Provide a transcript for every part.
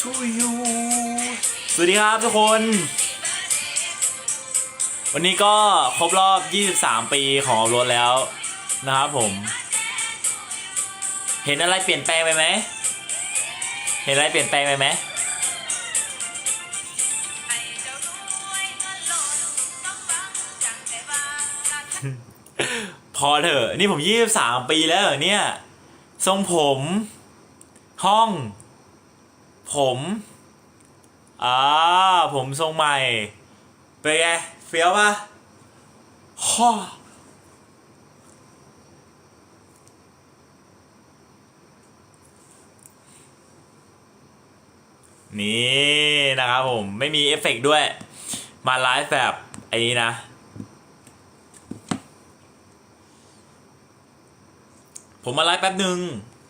to you สวัสดีครับทุกคน วันนี้ก็ครบรอบ 23 ปีของรถแล้วนะครับผม เห็นอะไรเปลี่ยนแปลงไปไหม เห็นอะไรเปลี่ยนแปลงไปไหม พอเถอะ นี่ผม 23 ปีแล้วเหรอเนี่ย ทรงผม ห้อง ผมอ่าผมทรงใหม่เป็นไงเฟี้ยวปะฮ่อนี่นะครับผมไม่มีเอฟเฟกต์ด้วย มาไลฟ์แบบไอ้นี้นะ ผมมาไลฟ์แป๊บหนึ่ง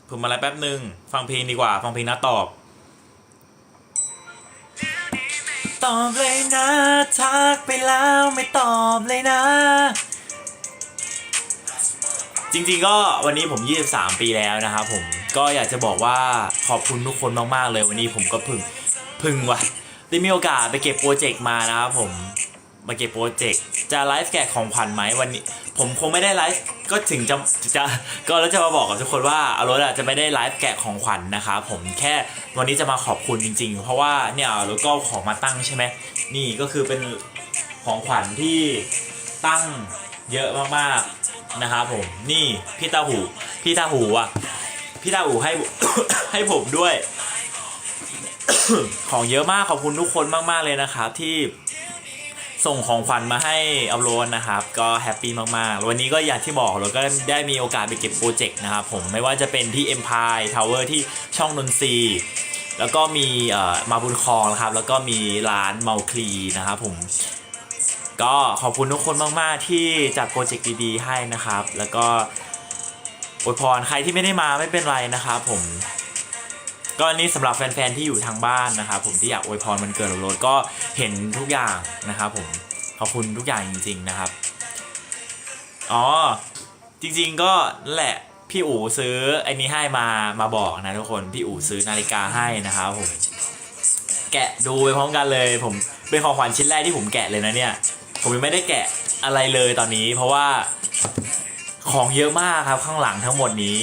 ผมมาไลฟ์แป๊บหนึ่งฟังเพลงดีกว่า ฟังเพลงนะตอบ ตอบเลยนะทักไปแล้วไม่ตอบเลยนะ จริงๆก็วันนี้ผม 23 ปีแล้วนะครับผมก็อยากจะบอกว่าขอบคุณทุกคนมากๆเลยวันนี้ผมก็พึ่งพึ่งว่ะได้มีโอกาสไปเก็บโปรเจกต์มานะครับผม มาเก็บโปรเจกต์จะไลฟ์แกะของขวัญไหมวันนี้ ผมคงไม่ได้ไลฟ์ก็ถึงจะจะก็แล้วจะมาบอกกับทุกคนว่าอารถอะจะไม่ได้ไลฟ์แกะของขวัญนะครับผมแค่วันนี้จะมาขอบคุณจริง ๆ เพราะว่าเนี่ยอารถก็ของมาตั้งใช่ไหมนี่ก็คือเป็นของขวัญที่ตั้งเยอะมากๆนะครับผมนี่พี่ตาหูพี่ตาหูอะพี่ตาหูให้ ให้ผมด้วย ของเยอะมากขอบคุณทุกคนมากๆเลยนะครับที่ ส่งของขวัญมาให้อัพโหลดนะครับ ก็แฮปปี้มากๆ วันนี้ก็อย่างที่บอกเราก็ได้มีโอกาสไปเก็บโปรเจกต์นะครับผมไม่ว่าจะเป็นที่ Empire Tower ที่ช่องนนทรีแล้วก็มีมาบุญคลองนะครับ แล้วก็มีร้านเมาคลีนะครับผมก็ขอบคุณทุกคนมาก ๆ ที่จัดโปรเจกต์ดีๆให้นะครับ แล้วก็อวยพรใครที่ไม่ได้มาไม่เป็นไรนะครับผม ก็นนี้สำหรับแฟนๆที่อยู่ทางบ้านนะครับผมที่อยากอวยพรมันเกิดรถก็เห็นทุกอย่างนะครับผมขอบคุณทุกอย่างจริง ๆนะครับ อ๋อจริง ๆก็นั่นแหละพี่อู๋ซื้อไอ้นี้ให้มามาบอกนะทุกคนพี่อู๋ซื้อนาฬิกาให้นะครับผมแกะดูไปพร้อมกันเลยผมเป็นของขวัญชิ้นแรกที่ผมแกะเลยนะเนี่ยผมยังไม่ได้แกะอะไรเลยตอนนี้ เพราะว่าของเยอะมากครับข้างหลังทั้งหมดนี้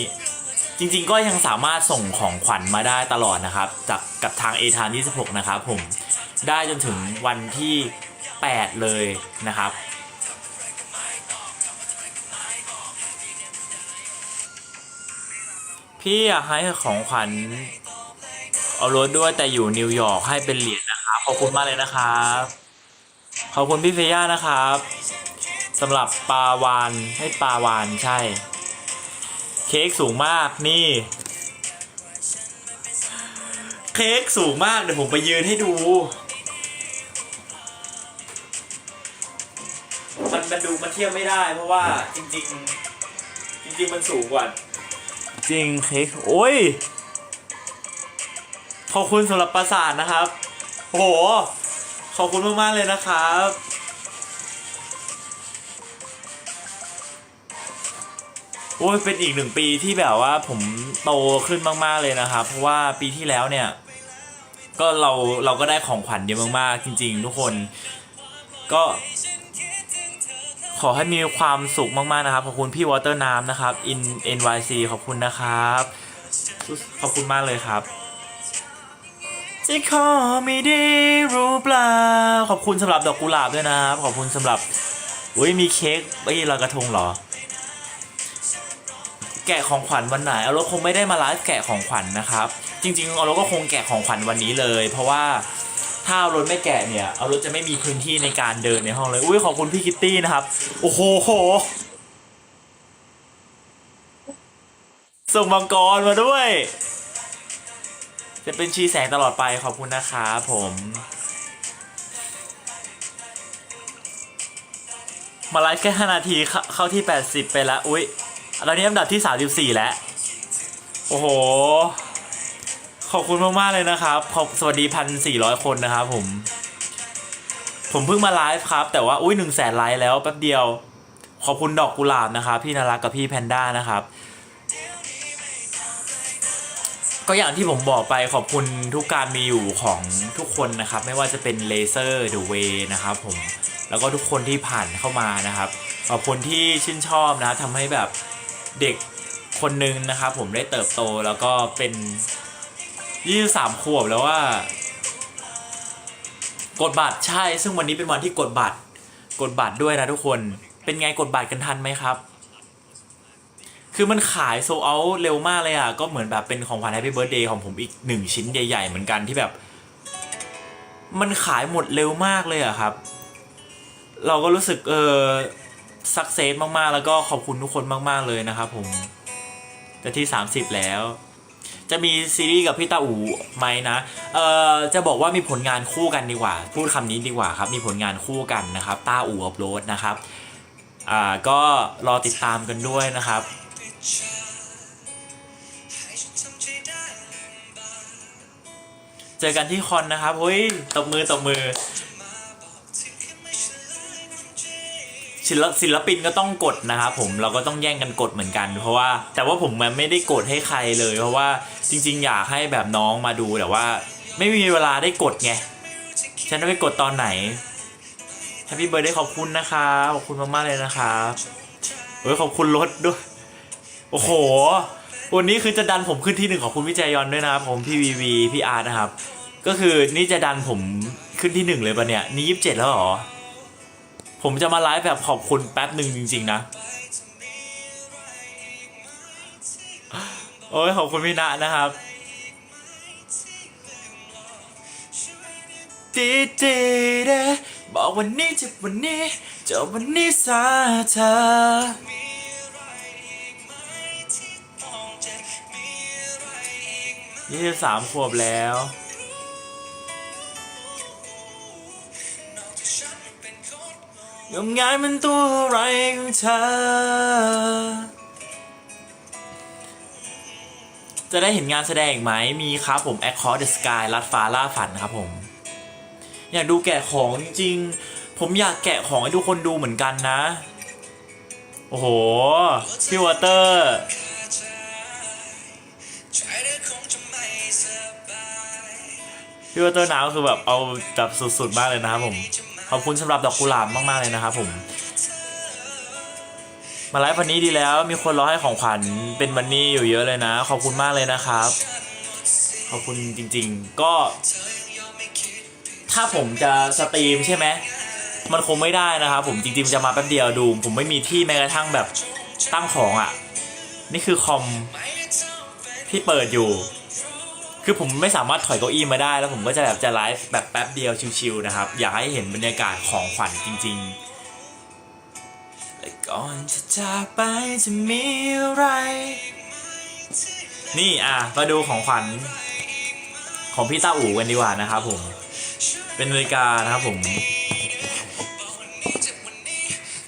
จริงๆก็ยังสามารถส่งของขวัญมาได้ตลอดนะครับ จากกับทางเอทานที่16นะครับผมได้จนถึงวันที่ 8 เลยนะครับ พี่อยากให้ของขวัญเอารถด้วยแต่อยู่นิวยอร์กให้เป็นเหรียญนะครับ ขอบคุณมากเลยนะครับ ขอบคุณพี่เฟย่านะครับสำหรับปลาวานให้ปลาวานใช่ เค้กสูงมากนี่ เค้กสูงมาก เดี๋ยวผมไปยืนให้ดู มันมันดูมันเทียบไม่ได้ เพราะว่าจริง ๆ จริง ๆ มันสูงกว่า จริงเค้กโอ้ย ขอบคุณสำหรับประสาทนะครับโอ้โหขอบคุณมาก ๆ เลยนะครับ โอ้ยเป็นอีกหนึ่งปีที่แบบว่าผมโตขึ้นมาก ๆเลยนะครับ เพราะว่าปีที่แล้วเนี่ย ก็เราเราก็ได้ของขวัญเยอะมากๆจริง ๆ ทุกคนก็ ขอให้มีความสุขมาก ๆ นะครับ ขอบคุณพี่วอเตอร์น้ำนะครับ in NYC ขอบคุณนะครับ ขอบคุณมากเลยครับจะขอไม่ได้รู้เปล่าขอบคุณสำหรับดอกกุหลาบด้วยนะครับ ขอบคุณสำหรับอุ้ยมีเค้กไอ้ยลอยกระทงเหรอ แกะของขวัญวันไหนเอารถคงไม่ได้มาไลฟ์แกะของขวัญนะครับ จริงๆเอารถก็คงแกะของขวัญวันนี้เลย เพราะว่าถ้าเอารถไม่แกะเนี่ยเอารถจะไม่มีพื้นที่ในการเดินในห้องเลยอุ้ยขอบคุณพี่คิตตี้นะครับโอ้โหส่งมังกรมาด้วย จะเป็นชีแสงตลอดไปขอบคุณนะครับผมมาไลฟ์แค่5นาทีเข้าเข้าที่ 80 ไปแล้วอุ้ย ตอนนี้อันดับที่ 34 แล้ว โอ้โห ขอบคุณมาก ๆ เลยนะครับ ขอบสวัสดีพันสี่ร้อยคนนะครับผม ผมเพิ่งมาไลฟ์ครับ แต่ว่า อุ้ยหนึ่งแสนไลค์แล้วแป๊บเดียว ขอบคุณดอกกุหลาบนะครับ พี่นารักกับพี่แพนด้านะครับ ก็อย่างที่ผมบอกไปขอบคุณทุกการมีอยู่ของทุกคนนะครับ ไม่ว่าจะเป็นเลเซอร์เดอะเวนะครับผมแล้วก็ทุกคนที่ผ่านเข้ามานะครับขอบคุณที่ชื่นชอบนะทำให้แบบ เด็กคนหนึ่งนะครับผมได้เติบโตแล้วก็เป็น23ขวบแล้วว่า กดบัตรใช่ ซึ่งวันนี้เป็นวันที่กดบัตร กดบัตรด้วยนะทุกคน เป็นไงกดบัตรกันทันไหมครับ คือมันขายโซเอาเร็วมากเลยอะ ก็เหมือนแบบเป็นของขวัญ Happy Birthday ของผมอีกหนึ่งชิ้นใหญ่ ๆ เหมือนกันที่แบบ มันขายหมดเร็วมากเลยอะครับ เราก็รู้สึกเออ สักเซสมากๆ แล้วก็ขอบคุณทุกคนมาก ๆ เลยนะครับผมจะที่ 30 แล้ว จะมีซีรีส์กับพี่ตาอูไหมนะเอ่อจะบอกว่ามีผลงานคู่กันดีกว่า พูดคำนี้ดีกว่าครับมีผลงานคู่กันนะครับตาอูอัพโหลดนะครับอ่าก็รอติดตามกันด้วยนะครับเจอกันที่คอนนะครับเฮ้ยตบมือตบมือ ศิลปศิลปินก็ต้องกดนะครับผมเราก็ต้องแย่งกันกดเหมือนกัน เพราะว่าแต่ว่าผมมันไม่ได้กดให้ใครเลย เพราะว่าจริง ๆ อยากให้แบบน้องมาดูแต่ว่า ไม่มีเวลาได้กดไงฉันจะไปกดตอนไหน Happy Birthday ขอบคุณนะครับขอบคุณมากๆเลยนะครับเฮ้ยขอบคุณรถด้วย โอ้โห วันนี้คือจะดันผมขึ้นที่หนึ่งของคุณวิจัยยอนด้วยนะครับผมพี่วีวีพี่อาร์นะครับ ก็คือนี่จะดันผมขึ้นที่หนึ่งเลยปะเนี่ยนี่ยี่สิบเจ็ดแล้วหรอ ผมจะมาไลฟ์แบบขอบคุณแป๊บหนึ่งจริง ๆ นะ โอ้ยขอบคุณพี่ณะนะครับดีดีเดบอกวันนี้จะวันนี้จะวันนี้ซาเธอยี่สิบสามขวบแล้ว ยอมงานมันตัวอะไรของเธอ จะได้เห็นงานแสดงอีกไหม มีครับผม Across the Sky ลัดฟ้าล่าฝันครับผม อยากดูแกะของจริง ผมอยากแกะของให้ทุกคนดูเหมือนกันนะ โอ้โห พี่วอเตอร์ พี่วอเตอร์นาวคือแบบเอาแบบสุดๆมากเลยนะครับผม ขอบคุณสำหรับดอกกุหลาบมากๆเลยนะครับผม มาไลฟ์วันนี้ดีแล้ว มีคนรอให้ของขวัญเป็นวันนี้อยู่เยอะเลยนะ ขอบคุณมากเลยนะครับ ขอบคุณจริง ๆ ก็ ถ้าผมจะสตรีมใช่ไหมมันคงไม่ได้นะครับผมจริงๆจะมาแป๊บเดียวดู ผมไม่มีที่แม้กระทั่งแบบตั้งของอะ นี่คือคอมที่เปิดอยู่ คือผมไม่สามารถถอยเก้าอี้มาได้ แล้วผมก็จะแบบจะไลฟ์แบบแป๊บเดียวชิวๆนะครับ อยากให้เห็นบรรยากาศของขวัญจริงๆและก่อนจะจากไปจะมีอะไร นี่อะมาดูของขวัญของพี่ต้าอู่กันดีกว่านะครับผม เป็นนาฬิกานะครับผม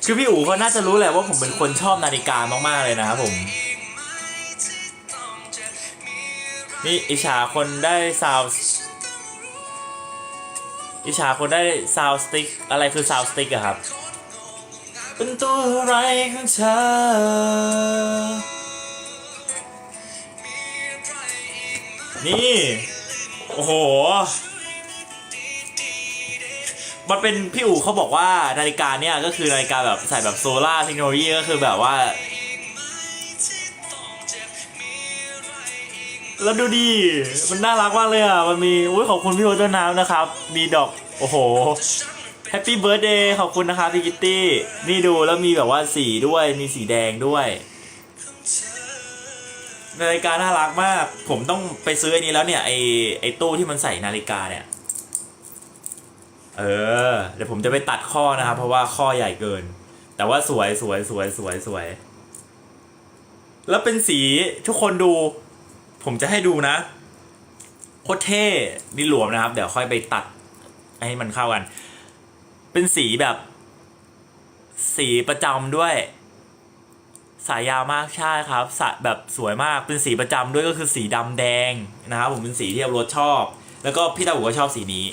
คือพี่อู๋เขาน่าจะรู้แหละว่าผมเป็นคนชอบนาฬิกามากๆเลยนะครับผม นี่อิชาคนได้ซาวอิชาคนได้ซาวสติ๊กอะไรคือซาวสติ๊กอะครับ เป็นตัวอะไรของเธอนี่ โอ้โห มันเป็นพี่อู๋เขาบอกว่านาฬิกาเนี่ยก็คือนาฬิกาแบบใส่แบบโซล่าเทคโนโลยีก็คือแบบว่า แล้วดูดิมันน่ารักมากเลยอะ มันมีอุ้ยขอบคุณพี่โรเจอร์น้ำนะครับ มีดอก โอ้โห แฮปปี้เบิร์ดเดย์ขอบคุณนะครับพี่กิตตี้ นี่ดูแล้วมีแบบว่าสีด้วย มีสีแดงด้วยนาฬิกาน่ารักมาก ผมต้องไปซื้ออันนี้แล้วเนี่ยไอไอตู้ที่มันใส่นาฬิกาเนี่ย เออ เดี๋ยวผมจะไปตัดข้อนะครับ เพราะว่าข้อใหญ่เกิน แต่ว่าสวยสวยสวยสวยสวย แล้วเป็นสีทุกคนดู ผมจะให้ดูนะโคตรเท่นี่หลวมนะครับ เดี๋ยวค่อยไปตัด ให้มันเข้ากัน เป็นสีแบบ สีประจำด้วย สายยาวมากใช่ครับสะแบบสวยมากเป็นสีประจำด้วยก็คือสีดำแดงนะครับ ผมเป็นสีที่อับรถชอบ แล้วก็พี่ตาอูก็ชอบสีนี้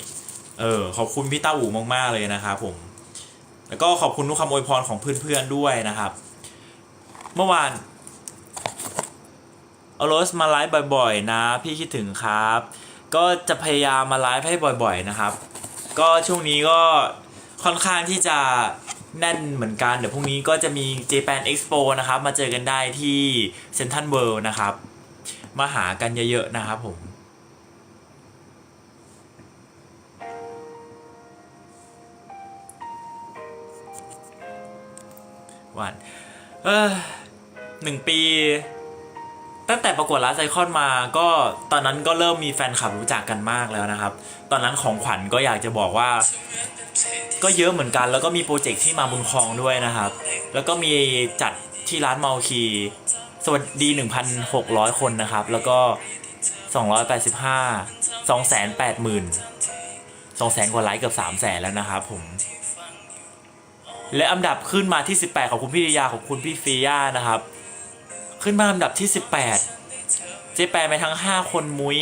เออขอบคุณพี่ตาอูมากๆเลยนะครับผมแล้วก็ขอบคุณทุกคำอวยพรของเพื่อนๆด้วยนะครับ เมื่อวาน เอาโรสมาไลฟ์บ่อยๆ นะ พี่คิดถึงครับ ก็จะพยายามมาไลฟ์ให้บ่อยๆนะครับ ก็ช่วงนี้ก็ค่อนข้างที่จะแน่นเหมือนกัน เดี๋ยวพรุ่งนี้ก็จะมี Japan Expo นะครับ มาเจอกันได้ที่เซ n นทรัลเวิลด์นะครับ มาหากันเยอะๆนะครับผมวันเออหนึ่งปี ตั้งแต่ประกวดลาไซคอนมาก็ตอนนั้นก็เริ่มมีแฟนคลับรู้จักกันมากแล้วนะครับ ตอนนั้นของขวัญก็อยากจะบอกว่า ก็เยอะเหมือนกัน แล้วก็มีโปรเจกต์ที่มาบุญครองด้วยนะครับ แล้วก็มีจัดที่ร้านเมาคี สวัสดี 1,600 คนนะครับ แล้วก็ 285 280,000 200,000 กว่าไลค์เกือบ300,000 แล้วนะครับผมและอันดับขึ้นมาที่ 18 ขอบคุณพี่ริยาขอบคุณพี่ฟีย่านะครับ ขึ้นมาอันดับที่ 18 เจ๊แปนไปทั้ง 5 คนมุ้ย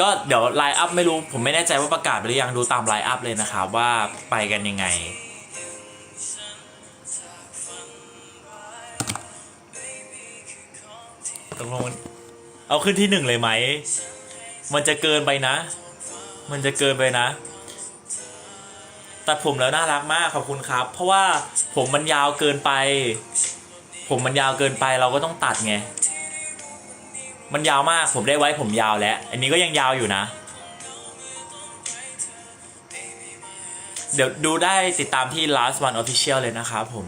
ก็เดี๋ยวไลน์อัพไม่รู้ ผมไม่แน่ใจว่าประกาศไปหรือยังดูตามไลน์อัพเลยนะครับว่าไปกันยังไง ตกลงมันเอาขึ้นที่หนึ่งเลยไหม มันจะเกินไปนะ มันจะเกินไปนะ ตัดผมแล้วน่ารักมากขอบคุณครับ เพราะว่าผมมันยาวเกินไป ผมมันยาวเกินไปเราก็ต้องตัดไง มันยาวมากผมได้ไว้ผมยาวแล้ว อันนี้ก็ยังยาวอยู่นะ เดี๋ยวดูได้ติดตามที่ last one official เลยนะครับผม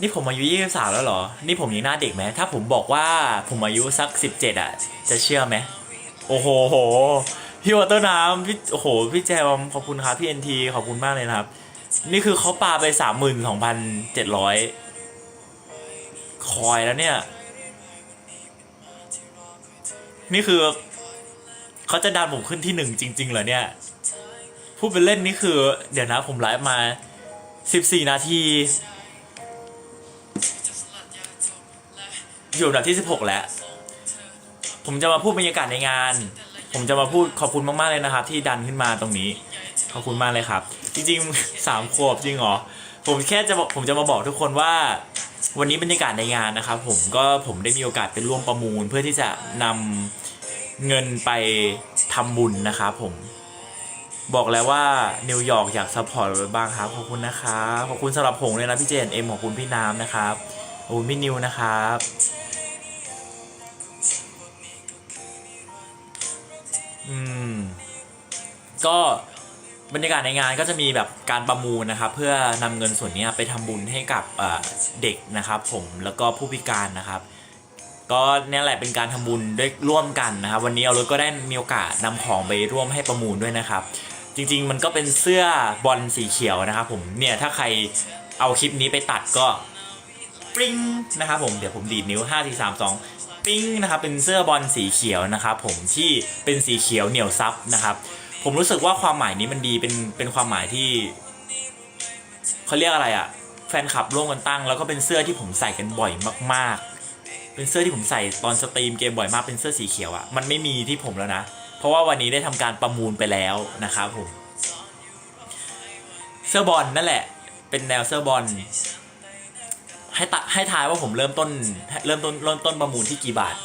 นี่ผมอายุ23แล้วเหรอ นี่ผมยังหน้าเด็กไหม ถ้าผมบอกว่าผมอายุสัก17อะ จะเชื่อไหม โอ้โหโห พี่วอเตอร์น้ำพี่โอ้โห พี่แจมขอบคุณครับพี่เอ็นทีขอบคุณมากเลยนะครับ นี่คือเขาปาไป32,700คอยแล้วเนี่ย นี่คือ เขาจะดันผมขึ้นที่หนึ่งจริง ๆ เหรอเนี่ย พูดเป็นเล่นนี่คือ เดี๋ยวนะผมไลฟ์มา14นาที อยู่อันดับที่ 16 แล้ว ผมจะมาพูดบรรยากาศในงาน ผมจะมาพูดขอบคุณมากๆเลยนะครับ ที่ดันขึ้นมาตรงนี้ ขอบคุณมากเลยครับ จริงๆสามขวบจริงเหรอ ผมแค่จะบอกผมจะมาบอกทุกคนว่า วันนี้บรรยากาศในงานนะครับผมก็ผมได้มีโอกาสไปร่วมประมูล เพื่อที่จะนำเงินไปทำบุญนะครับผมบอกแล้วว่านิวยอร์กอยากซัพพอร์ตบ้างครับขอบคุณนะครับขอบคุณสำหรับผงเลยนะพี่เจนเอ็มขอบคุณพี่น้ำนะครับขอบคุณพี่นิวนะครับ อืม ก็บรรยากาศในงานก็จะมีแบบการประมูลนะครับ เพื่อนำเงินส่วนนี้ไปทำบุญให้กับเด็กนะครับ ผมแล้วก็ผู้พิการนะครับ ก็นี่แหละเป็นการทำบุญด้วยร่วมกันนะครับ วันนี้เอารถก็ได้มีโอกาสนำของไปร่วมให้ประมูลด้วยนะครับ จริง ๆ มันก็เป็นเสื้อบอลสีเขียวนะครับ ผมเนี่ยถ้าใครเอาคลิปนี้ไปตัดก็ปริ้งนะครับ ผมเดี๋ยวผมดีดนิ้ว5 4 3 2 ปิ้งนะครับเป็นเสื้อบอลสีเขียวนะครับผมที่เป็นสีเขียวเหนียวซับนะครับผมรู้สึกว่าความหมายนี้มันดีเป็นเป็นความหมายที่เขาเรียกอะไรอะ่ะแฟนคลับร่วมกันตั้ง แล้วก็เป็นเสื้อที่ผมใส่กันบ่อยมากๆ เป็นเสื้อที่ผมใส่ตอนสตรีมเกมบ่อยมากเป็นเสื้อสีเขียวอะ่ะมันไม่มีที่ผมแล้วนะ เพราะว่าวันนี้ได้ทำการประมูลไปแล้วนะครับผมเสื้อบอลนั่นแหละ เป็นแนวเสื้อบอล ให้ตะให้ทายว่าผมเริ่มต้น เริ่มต้นเริ่มต้นประมูลที่กี่บาท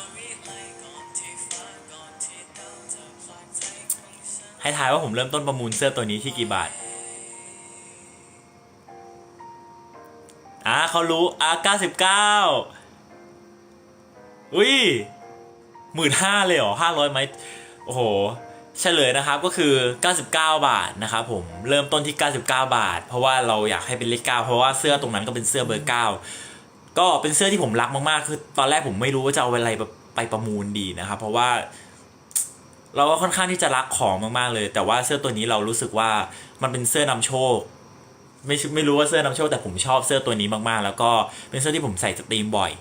ให้ทายว่าผมเริ่มต้นประมูลเสื้อตัวนี้ที่กี่บาทอ่าเขารู้อ่าเก้าสิบเก้าอุ้ยหมื่นห้าเลยเหรอห้าร้อยไหมโอ้โห เฉลยนะครับก็คือ 99 บาทนะครับผมเริ่มต้นที่ 99 บาท เพราะว่าเราอยากให้เป็นเลข9เพราะว่าเสื้อตรงนั้นก็เป็นเสื้อเบอร์ 9 ก็เป็นเสื้อที่ผมรักมากๆ คือตอนแรกผมไม่รู้ว่าจะเอาอะไรไปประมูลดีนะครับ เพราะว่า เราก็ค่อนข้างที่จะรักของมากๆเลย แต่ว่าเสื้อตัวนี้เรารู้สึกว่ามันเป็นเสื้อนำโชค ไม่ไม่รู้ว่าเสื้อนำโชคแต่ผมชอบเสื้อตัวนี้มากๆ แล้วก็เป็นเสื้อที่ผมใส่สตรีมบ่อย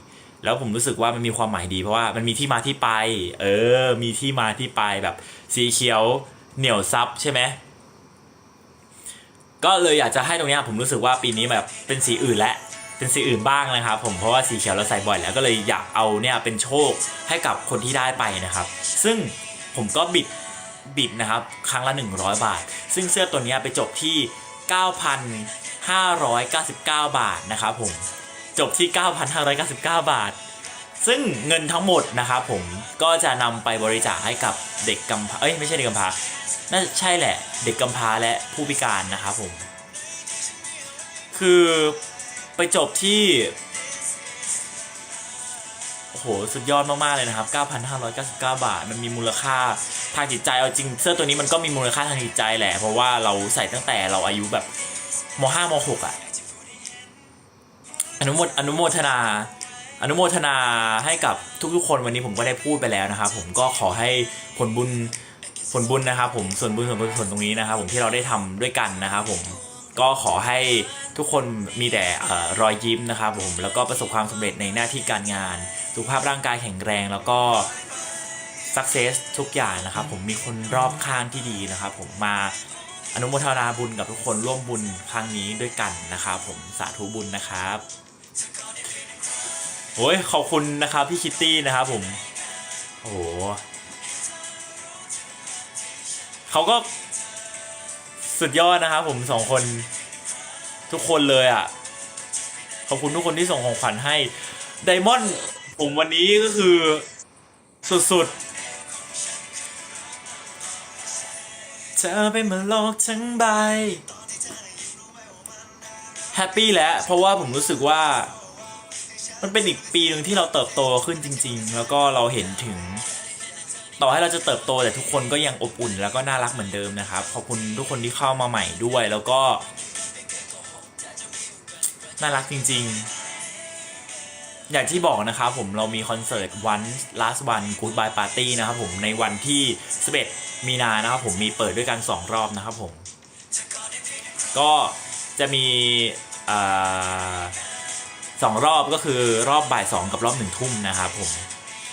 แล้วผมรู้สึกว่ามันมีความหมายดีเพราะว่ามันมีที่มาที่ไป เออ มีที่มาที่ไปแบบสีเขียวเหนียวซับใช่ไหมก็เลยอยากจะให้ตรงเนี้ยผมรู้สึกว่าปีนี้แบบเป็นสีอื่นและเป็นสีอื่นบ้างนะครับ ผมเพราะว่าสีเขียวเราใส่บ่อยแล้วก็เลยอยากเอาเนี่ยเป็นโชคให้กับคนที่ได้ไปนะครับ ซึ่งผมก็บิดบิดนะครับครั้งละ 100 บาท ซึ่งเสื้อตัวเนี้ยไปจบที่ 9,599 บาทนะครับผม จบที่ 9,599 บาท ซึ่งเงินทั้งหมดนะครับผมก็จะนำไปบริจาคให้กับเด็กกำพร้าเอ้ยไม่ใช่เด็กกำพร้าน่าใช่แหละ เด็กกำพร้าและผู้พิการนะครับผม คือไปจบที่โอ้โหสุดยอดมาก ๆ เลยนะครับ 9,599 บาท มันมีมูลค่าทางจิตใจ เอาจริงเสื้อตัวนี้มันก็มีมูลค่าทางจิตใจแหละ เพราะว่าเราใส่ตั้งแต่เราอายุแบบม 5 ม 6 อะ อนุโมทอนุโมทนา อนุโมทนาให้กับทุกๆ คนวันนี้ผมก็ได้พูดไปแล้วนะครับผมก็ขอให้ผลบุญผลบุญนะครับผมส่วนบุญส่วนบุญส่วนตรงนี้นะครับผมที่เราได้ทำด้วยกันนะครับผมก็ขอให้ทุกคนมีแต่อรอยยิ้มนะครับผมแล้วก็ประสบความสำเร็จในหน้าที่การงาน สุขภาพร่างกายแข็งแรงแล้วก็ success ทุกอย่างนะครับผมมีคนรอบข้างที่ดีนะครับผมมาอนุโมทนาบุญกับทุกคนร่วมบุญครั้งนี้ด้วยกันนะครับผมสาธุบุญนะครับ โอ้ยขอบคุณนะครับพี่คิตตี้นะครับผม โอ้โหเขาก็สุดยอดนะครับผมสองคนทุกคนเลยอะ ขอบคุณทุกคนที่ส่งของขวัญให้ไดมอนด์ผมวันนี้ก็คือสุดๆ เธอเป็นเหมือนโลกทั้งใบ แฮปปี้แล้วเพราะว่าผมรู้สึกว่า มันเป็นอีกปีหนึ่งที่เราเติบโตขึ้นจริง ๆ แล้วก็เราเห็นถึง ต่อให้เราจะเติบโตแต่ทุกคนก็ยังอบอุ่น แล้วก็น่ารักเหมือนเดิมนะครับขอบคุณทุกคนที่เข้ามาใหม่ด้วย แล้วก็น่ารักจริง ๆ อย่างที่บอกนะครับผมเรามีคอนเสิร์ตวัน last one goodbye party นะครับผมในวันที่ 11 มีนานะครับผมมีเปิดด้วยกัน 2 รอบนะครับผม ก็ จะมีสองรอบก็คือรอบบ่าย 2 กับรอบหนึ่งทุ่มนะครับผม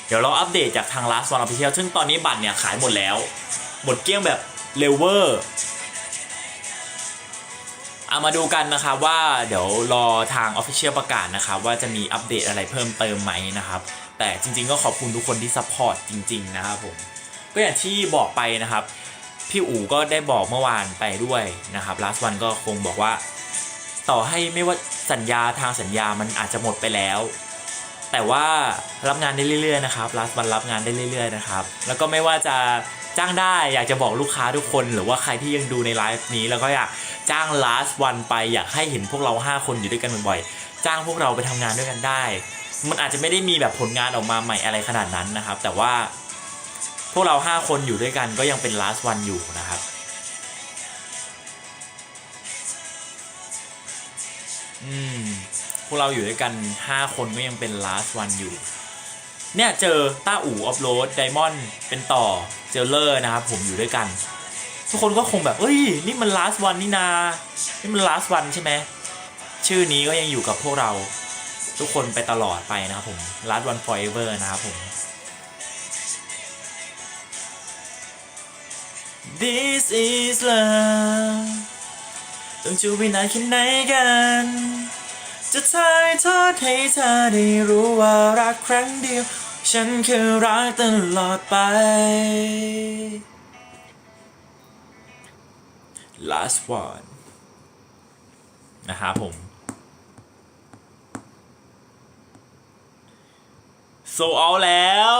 เดี๋ยวเราอัปเดตจากทาง last one official ซึ่งตอนนี้บัตรเนี่ยขายหมดแล้ว หมดเกลี้ยงแบบเร็วเวอร์เอามาดูกันนะครับว่าเดี๋ยวรอทาง Official ประกาศนะครับว่าจะมีอัปเดตอะไรเพิ่มเติมไหมนะครับ แต่จริง ๆ ก็ขอบคุณทุกคนที่ซัพพอร์ตจริง ๆ นะครับผม ก็อย่างที่บอกไปนะครับ พี่อู๋ก็ได้บอกเมื่อวานไปด้วยนะครับ last one ก็คงบอกว่า ต่อให้ไม่ว่าสัญญาทางสัญญามันอาจจะหมดไปแล้ว แต่ว่ารับงานได้เรื่อยๆนะครับ last one รับงานได้เรื่อย ๆ นะครับ แล้วก็ไม่ว่าจะจ้างได้อยากจะบอกลูกค้าทุกคน หรือว่าใครที่ยังดูในไลฟ์นี้ แล้วก็อยากจ้าง last one ไปอยากให้เห็นพวกเรา 5 คนอยู่ด้วยกันบ่อยๆจ้างพวกเราไปทำงานด้วยกันได้ มันอาจจะไม่ได้มีแบบผลงานออกมาใหม่อะไรขนาดนั้นนะครับ แต่ว่าพวกเรา 5 คนอยู่ด้วยกันก็ยังเป็น last one อยู่นะครับ อืมพวกเราอยู่ด้วยกัน 5 คนก็ยังเป็น last one อยู่ เนี่ยเจอต้าอู่ออฟโรดไดมอนด์เป็นต่อเจลเลอร์นะครับผมอยู่ด้วยกัน ทุกคนก็คงแบบ เอ้ย นี่มัน last one นี่นา นี่มัน last one ใช่ไหม ชื่อนี้ก็ยังอยู่กับพวกเรา ทุกคนไปตลอดไปนะครับผม last one forever นะครับผม This is love ต้องจูไปนานแค่ไหนกัน จะถ่ายทอดให้เธอได้รู้ว่ารักครั้งเดียว ฉันคือรักตลอดไป last one นะครับผม โซเอาแล้ว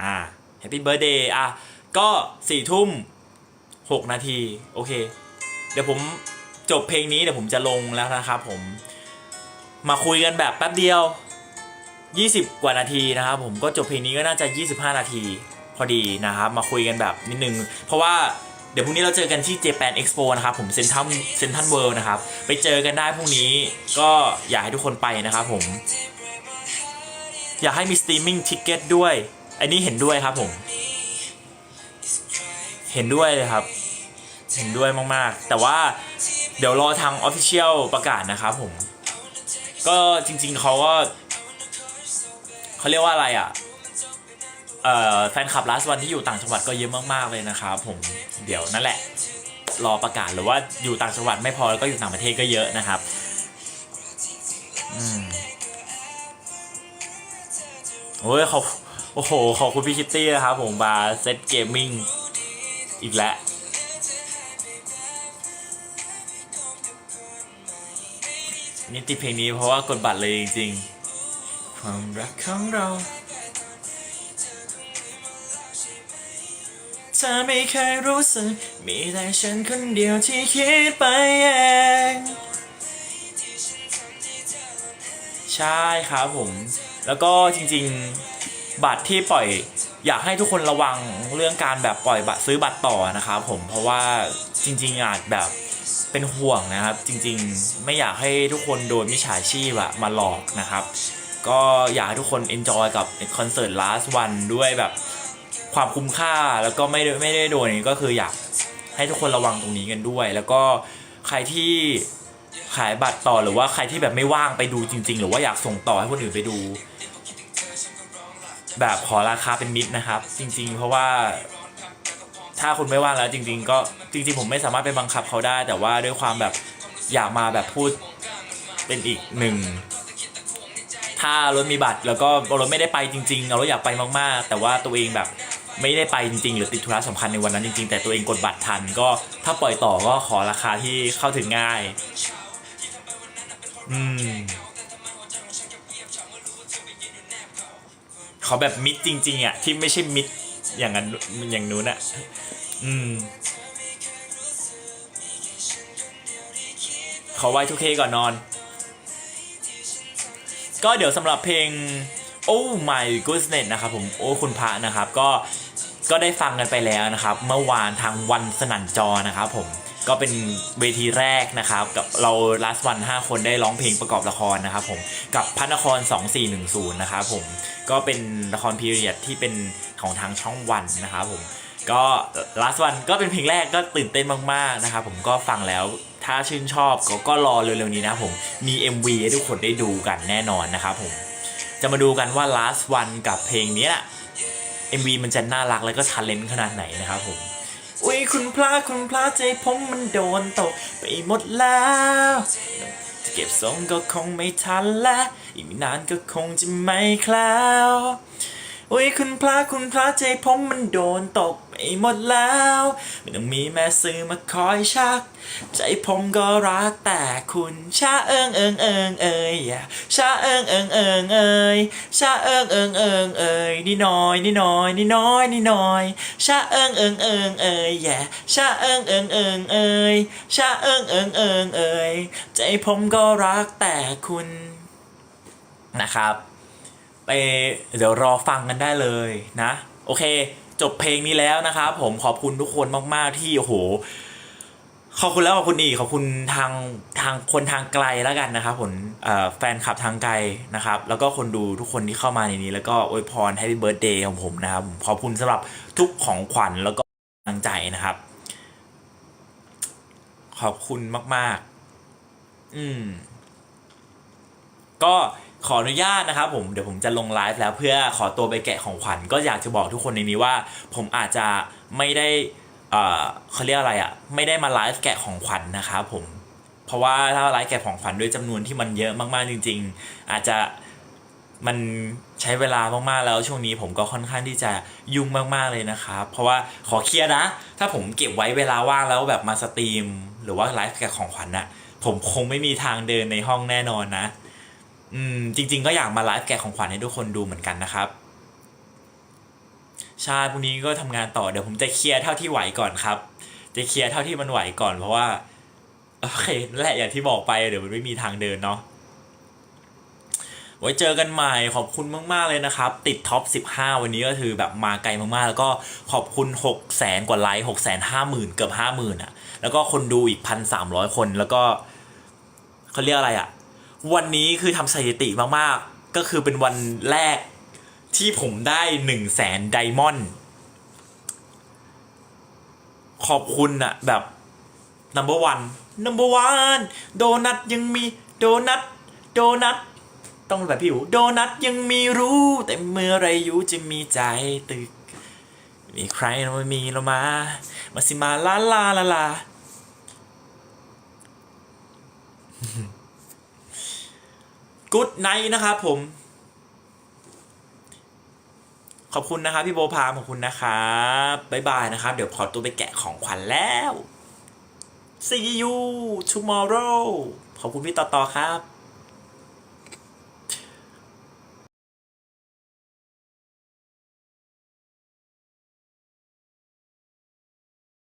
อ่าแฮปปี้เบ t ร์ a เดย์อะ ก็สี่ทุ่มหกนาที โอเค เดี๋ยวผมจบเพลงนี้เดี๋ยวผมจะลงแล้วนะครับผมมาคุยกันแบบแป๊บเดียว 20 กว่านาทีนะครับผมก็จบเพลงนี้ก็น่าจะ 25 นาทีพอดีนะครับ มาคุยกันแบบนิดนึง เพราะว่า เดี๋ยวพรุ่งนี้เราเจอกันที่ Japan Expo นะครับผมเซ็นทัมเซ็นทันเวิลด์นะครับ ไปเจอกันได้พรุ่งนี้ก็อยากให้ทุกคนไปนะครับผม อยากให้มีสตรีมมิ่งทิกเก็ตด้วย อันนี้เห็นด้วยครับผม เห็นด้วยเลยครับ เห็นด้วยมากๆ แต่ว่าเดี๋ยวรอทาง Official ประกาศนะครับผม ก็จริงๆเขาก็เขาเรียกว่าอะไรอะเอ่อ แฟนคลับลาสวันที่อยู่ต่างจังหวัดก็เยอะมากๆเลยนะครับผมเดี๋ยวนั่นแหละ รอประกาศหรือว่าอยู่ต่างจังหวัดไม่พอแล้วก็อยู่ต่างประเทศก็เยอะนะครับอืมโอ้ยขอบโอ้โหขอบคุณพี่คิตตี้นะครับผมบาเซตเกมมิ่งอีกแล้วนี่ติดเพลงนี้เพราะว่ากดบัตรเลยจริงๆ ความรักของเรา ธอไม่เคยรู้สึก มีแต่ฉันคนเดียวที่คิดไปเอง ใช่ครับผม แล้วก็จริงๆ บัตรที่ปล่อย อยากให้ทุกคนระวังเรื่องการแบบปล่อยบัตรซื้อบัตรต่อนะครับผม เพราะว่าจริง ๆ อาจแบบเป็นห่วงนะครับ จริงๆ ไม่อยากให้ทุกคนโดนมิจฉาชีพอะมาหลอกนะครับ ก็อยากให้ทุกคน enjoy กับคอนเสิร์ต last one ด้วยแบบ ความคุ้มค่าแล้วก็ไม่ได้ไม่ได้โดนนี้ก็คืออยากให้ทุกคนระวังตรงนี้กันด้วย แล้วก็ใครที่ขายบัตรต่อหรือว่าใครที่แบบไม่ว่างไปดูจริง ๆ หรือว่าอยากส่งต่อให้คนอื่นไปดู แบบขอราคาเป็นมิตรนะครับ จริง ๆ เพราะว่าถ้าคุณไม่ว่างแล้วจริง ๆ ก็จริง ๆ ผมไม่สามารถไปบังคับเขาได้ แต่ว่าด้วยความแบบอยากมาแบบพูดเป็นอีกหนึ่งถ้ารถมีบัตรแล้วก็รถไม่ได้ไปจริงๆเอารถอยากไปมากๆ แต่ว่าตัวเองแบบ ไม่ได้ไปจริงๆ หรือติดธุระสำคัญในวันนั้นจริงๆ แต่ตัวเองกดบัตรทันก็ถ้าปล่อยต่อก็ขอราคาที่เข้าถึงง่าย อืมเขาแบบมิดจริงๆอะที่ไม่ใช่มิดอย่างนั้นอย่างนู้นอะ อืมขอไว้ทุกเคก่อนนอน ก็เดี๋ยวสำหรับเพลง Oh My Goodness นะครับผม โอ้คุณพระนะครับ ก็ ก็ได้ฟังกันไปแล้วนะครับ เมื่อวานทางวันสนั่นจอนะครับผมก็เป็นเวทีแรกนะครับกับเรา last one 5คนได้ร้องเพลงประกอบละครนะครับผมกับพระนคร 2410 นะครับผมก็เป็นละครพีเรียดที่เป็นของทางช่องวันนะครับผมก็ last one ก็เป็นเพลงแรกก็ตื่นเต้นมากๆนะครับผมก็ฟังแล้วถ้าชื่นชอบก็ก็รอเร็วๆนี้นะผมมี MV ให้ทุกคนได้ดูกันแน่นอนนะครับผมจะมาดูกันว่า last one กับเพลงนี้ย MV มันจะน่ารักแล้วก็ทันเลนขนาดไหนนะครับผม อุ้ยคุณพระคุณพระใจผมมันโดนตกไปหมดแล้วจะเก็บทรงก็คงไม่ทันและ อีกไม่นานก็คงจะไม่คล้วอุ้ยคุณพระคุณพระใจผมมันโดนตก ไปหมดแล้ว ไม่ต้องมีแม่ซื้อมาคอยชัก ใจผมก็รักแต่คุณชาเอิงเอิงเอิงเอยชาเอิงเอิงเอิงเอยชาเอิงเอิงเอิงเอยนี่น้อยนี่น้อยนี่น้อยนี่น้อยชาเอิงเอิงเอิงเอยชาเอิงเอิงเอิงเอยชาเอิงเอิงเอิงเอยใจผมก็รักแต่คุณนะครับ ไปเดี๋ยวรอฟังกันได้เลยนะ โอเค จบเพลงนี้แล้วนะครับผมขอบคุณทุกคนมาก ๆ ที่โอ้โหขอบคุณแล้วขอบคุณอีกขอบคุณทางทางคนทางไกลแล้วกันนะครับผมแฟนคลับทางไกลนะครับ แล้วก็คนดูทุกคนที่เข้ามาในนี้ แล้วก็อวยพร Happy Birthday ของผมนะครับผมขอบคุณสำหรับทุกของขวัญแล้วก็กำลังใจนะครับ ขอบคุณมาก ๆ อืม ก็ ขออนุญาตนะครับผมเดี๋ยวผมจะลงไลฟ์แล้วเพื่อขอตัวไปแกะของขวัญก็อยากจะบอกทุกคนในนี้ว่า ผมอาจจะไม่ได้เอ่อเขาเรียกอะไรอะ่ะไม่ได้มาไลฟ์แกะของขวัญนะครับผมเพราะว่าถ้าไลฟ์แกะของขวัญด้วยจำนวนที่มันเยอะมากๆจริง ๆ อาจจะมันใช้เวลามากๆแล้วช่วงนี้ผมก็ค่อนข้างที่จะยุ่งมากๆเลยนะครับเพราะว่าขอเคลียร์นะ ถ้าผมเก็บไว้เวลาว่างแล้วแบบมาสตรีม หรือว่าไลฟ์แกะของขวัญน่ะผมคงไม่มีทางเดินในห้องแน่นอนนะ อืมจริง ๆ ก็อยากมาไลฟ์แกะของขวัญให้ทุกคนดูเหมือนกันนะครับใช่พรุ่งนี้ก็ทำงานต่อเดี๋ยวผมจะเคลียร์เท่าที่ไหวก่อนครับ จะเคลียร์เท่าที่มันไหวก่อนเพราะว่าโอเคแหละอย่างที่บอกไปเดี๋ยวมันไม่มีทางเดินเนาะไว้เจอกันใหม่ขอบคุณมาก ๆ เลยนะครับ ติดท็อป 15 วันนี้ก็คือแบบมาไกลมาก ๆ แล้วก็ขอบคุณ 6 0แสนกว่าไลค์6 5 0 0 0 0เกือบ50,000อะ แล้วก็คนดูอีก1,300คนแล้วก็เขาเรียกอะไรอะ วันนี้คือทำสถิติมากๆ ก็คือเป็นวันแรกที่ผมได้หนึ่งแสนไดมอนด์ขอบคุณอะแบบ number one number one โดนัทยังมีโดนัทโดนัทต้องแบบพี่อูโดนัทยังมีรู้ แต่เมื่อไรอยู่จะมีใจตึก มีใครมามีเรามา มาสิมาลาลาลาลา กูดไนท์นะครับผม ขอบคุณนะครับพี่โบพามขอบคุณนะครับบ๊ายบายนะครับ เดี๋ยวขอตัวไปแกะของขวัญแล้ว see you tomorrow ขอบคุณพี่ต่อต่อครับ